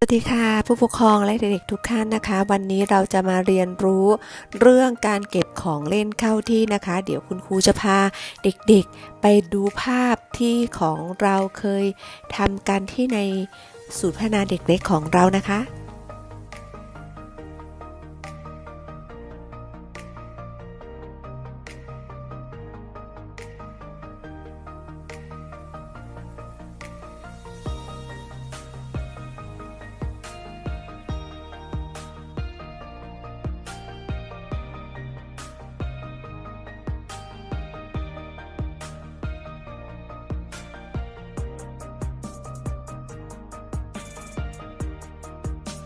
สวัสดีค่ะผู้ปกครองและเด็กๆทุกท่านนะคะ วันนี้เราจะมาเรียนรู้เรื่องการเก็บของเล่นเข้าที่นะคะ เดี๋ยวคุณครูจะพาเด็กๆไปดูภาพที่ของเราเคยทำกันที่ในศูนย์พัฒนาเด็กเล็กของเรานะคะ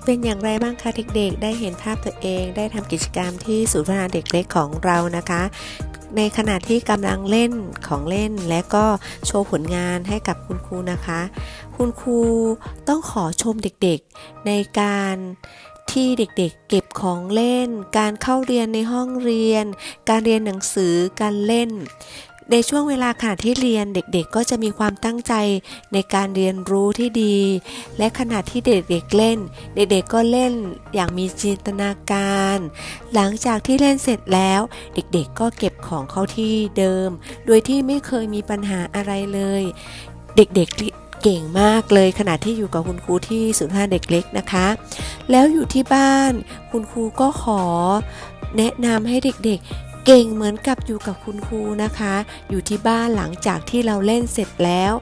เป็นอย่างไรบ้างคะเด็กๆ ได้เห็นภาพตัวเอง ได้ทำกิจกรรมที่ศูนย์พัฒนาเด็กเล็กของเรานะคะ ในขณะที่กำลังเล่นของเล่นและก็โชว์ผลงานให้กับคุณครูนะคะ คุณครูต้องขอชมเด็กๆ ในการที่เด็กๆ เก็บของเล่น การเข้าเรียนในห้องเรียน การเรียนหนังสือ การเล่น ในช่วงเวลาขณะที่เรียนเด็กๆ ก็จะมีความตั้งใจในการเรียนรู้ที่ดี และขณะที่เด็กๆเล่น เด็กๆก็เล่นอย่างมีจินตนาการ หลังจากที่เล่นเสร็จแล้ว เด็กๆก็เก็บของเข้าที่เดิม โดยที่ไม่เคยมีปัญหาอะไรเลย เด็กๆเก่งมากเลยขณะที่อยู่กับคุณครูที่ศูนย์พัฒนาเด็กเล็กนะคะ แล้วอยู่ที่บ้านคุณครูก็ขอแนะนำให้เด็กๆ เก่งเหมือนกับอยู่กับคุณครูนะคะ อยู่ที่บ้านหลังจากที่เราเล่นเสร็จแล้ว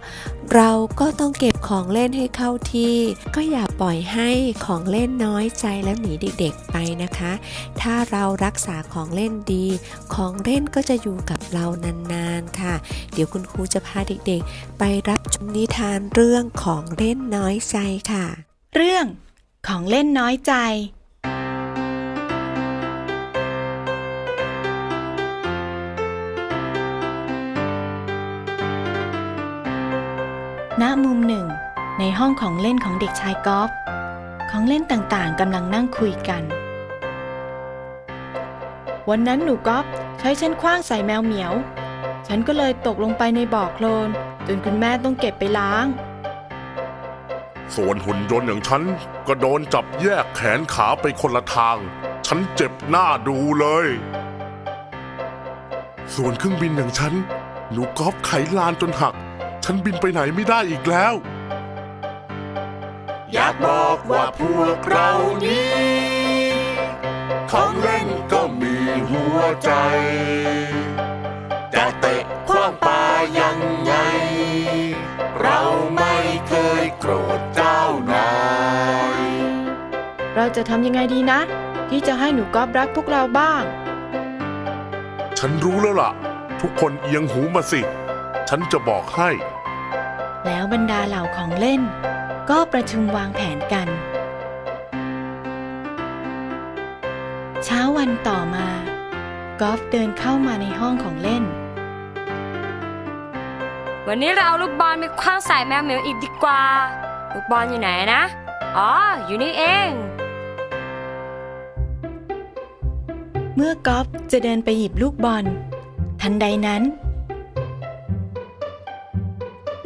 เราก็ต้องเก็บของเล่นให้เข้าที่ ก็อย่าปล่อยให้ของเล่นน้อยใจแล้วหนีเด็กๆไปนะคะ ถ้าเรารักษาของเล่นดี ของเล่นก็จะอยู่กับเรานานๆค่ะ เดี๋ยวคุณครูจะพาเด็กๆ ไปรับชมนิทานเรื่องของเล่นน้อยใจค่ะ เรื่องของเล่นน้อยใจ ณมุมหนึ่ง ในห้องของเล่นของเด็กชายกอล์ฟของเล่นต่างๆกำลังนั่งคุยกัน วันนั้นหนูก๊อฟใช้ฉันคว้างใส่แมวเหมียว ฉันก็เลยตกลงไปในบ่อโคลน จนคุณแม่ต้องเก็บไปล้าง ส่วนหุ่นยนต์อย่างฉัน ก็โดนจับแยกแขนขาไปคนละทาง ฉันเจ็บหน้าดูเลย ส่วนเครื่องบินอย่างฉัน หนูกอล์ฟไขลานจนหัก ฉันบินไปไหนไม่ได้อีกแล้ว อยากบอกว่าพวกเรานี้ ของเล่นก็มีหัวใจแต่เตะคว้างปายังไง เราไม่เคยโกรธเจ้านาย เราจะทำยังไงดีนะ ที่จะให้หนูก๊อฟรักพวกเราบ้าง ฉันรู้แล้วล่ะ ทุกคนเอียงหูมาสิ ฉันจะบอกให้ แล้วบรรดาเหล่าของเล่น ก็ประชุมวางแผนกัน เช้าวันต่อมากอล์ฟเดินเข้ามาในห้องของเล่น วันนี้เราเอาลูกบอลไปคว้างใส่แมวเหมียวอีกดีกว่า ลูกบอลอยู่ไหนนะ อ๋อ อยู่นี่เอง เมื่อกอล์ฟจะเดินไปหยิบลูกบอล ทันใดนั้น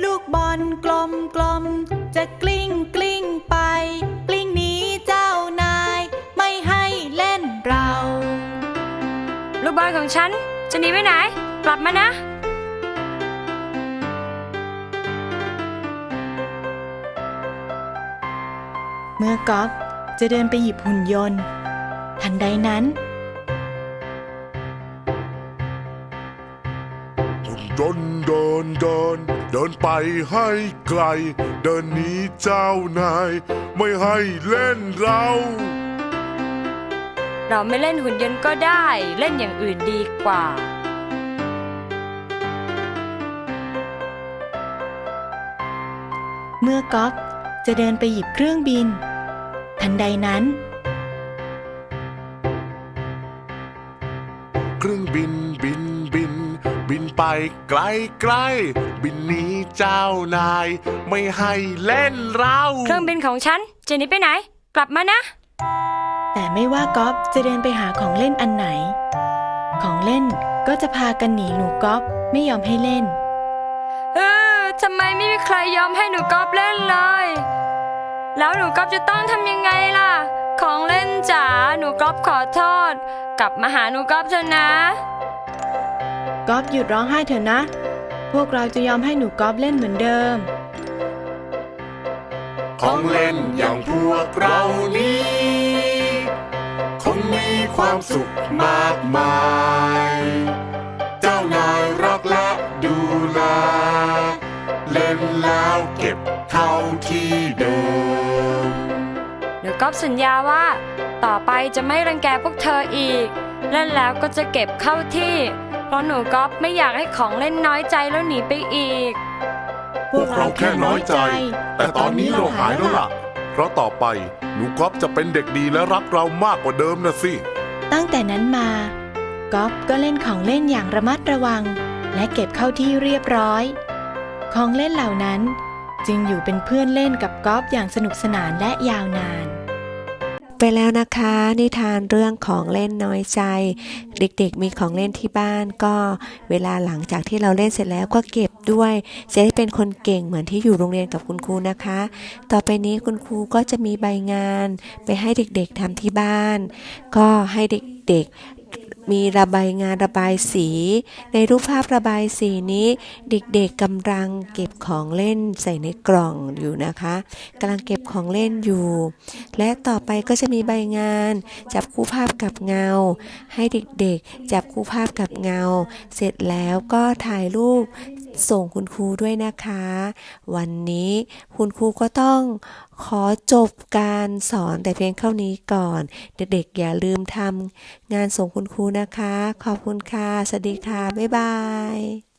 ลูกบอลกลมกลมๆจะกลิ้งกลิ้งไป กลิ้งหนี้เจ้านาย ไม่ให้เล่นเรา ลูกบอลของฉัน จะหนีไปไหน กลับมานะ เมื่อกอล์ฟจะเดินไปหยิบหุ่นยนต์ ทันใดนั้น หุ่นยนต์เดินเดิน เดินไปให้ไกล เดินหนีเจ้านาย ไม่ให้เล่นเรา เราไม่เล่นหุ่นยนต์ก็ได้ เล่นอย่างอื่นดีกว่า เมื่อกอล์ฟจะเดินไปหยิบเครื่องบิน ทันใดนั้น เครื่องบินบินบินบิน ไปไกลไกลบินหนีเจ้านาย ไม่ให้เล่นเราเครื่องบินของฉันจะหนีไปไหน กลับมานะ แต่ไม่ว่ากอล์ฟจะเดินไปหาของเล่นอันไหน ของเล่นก็จะพากันหนีหนูกอล์ฟไม่ยอมให้เล่น เออทำไมไม่มีใครยอมให้หนูกอล์ฟเล่นเลย แล้วหนูก๊อฟจะต้องทำยังไงล่ะ ของเล่นจ๋าหนูก๊อฟขอโทษ กลับมาหาหนูก๊อฟเถอะนะ ก๊อฟหยุดร้องไห้เถอะนะ พวกเราจะยอมให้หนูก๊อฟเล่นเหมือนเดิม ของเล่นอย่างพวกเรานี้ คงมีความสุขมากมาย เจ้านายรักและดูแลเล่นแล้วเก็บเข้าที่เดิมหนูก๊อฟสัญญาว่า ต่อไปจะไม่รังแกพวกเธออีก เล่นแล้วก็จะเก็บเข้าที่เพ ราะหนูก๊อฟไม่อยากให้ของเล่นน้อยใจแล้วหนีไปอีก พวกเราแค่น้อยใจ แต่ตอนนี้เราหายแล้วล่ะ เพราะต่อไปหนูก๊อฟจะเป็นเด็กดีและรักเรามากกว่าเดิมนะสิ ตั้งแต่นั้นมาก๊อฟก็เล่นของเล่นอย่างระมัดระวัง และเก็บเข้าที่เรียบร้อย ของเล่นเหล่านั้นจึงอยู่เป็นเพื่อนเล่นกับก๊อฟอย่างสนุกสนานและยาวนาน ไปแล้วนะคะ นิทานเรื่องของเล่นน้อยใจ เด็กๆมีของเล่นที่บ้านก็เวลาหลังจากที่เราเล่นเสร็จแล้วก็เก็บด้วยจะได้เป็นคนเก่งเหมือนที่อยู่โรงเรียนกับคุณครูนะคะ ต่อไปนี้คุณครูก็จะมีใบงาน ไปให้เด็กๆทำที่บ้าน ก็ให้เด็กๆ มีระบายงานระบายสี ในรูปภาพระบายสีนี้ เด็กๆกำลังเก็บของเล่นใส่ในกล่องอยู่นะคะกำลังเก็บของเล่นอยู่ และต่อไปก็จะมีใบงาน จับคู่ภาพกับเงา ให้เด็กๆ จับคู่ภาพกับเงา เสร็จแล้วก็ถ่ายรูปส่งคุณครูด้วยนะคะ วันนี้คุณครูก็ต้องขอจบการสอนแต่เพียงเท่านี้ก่อน เด็กๆอย่าลืมทำงานส่งคุณครูนะคะ ขอบคุณค่ะ สวัสดีค่ะ บ๊ายบาย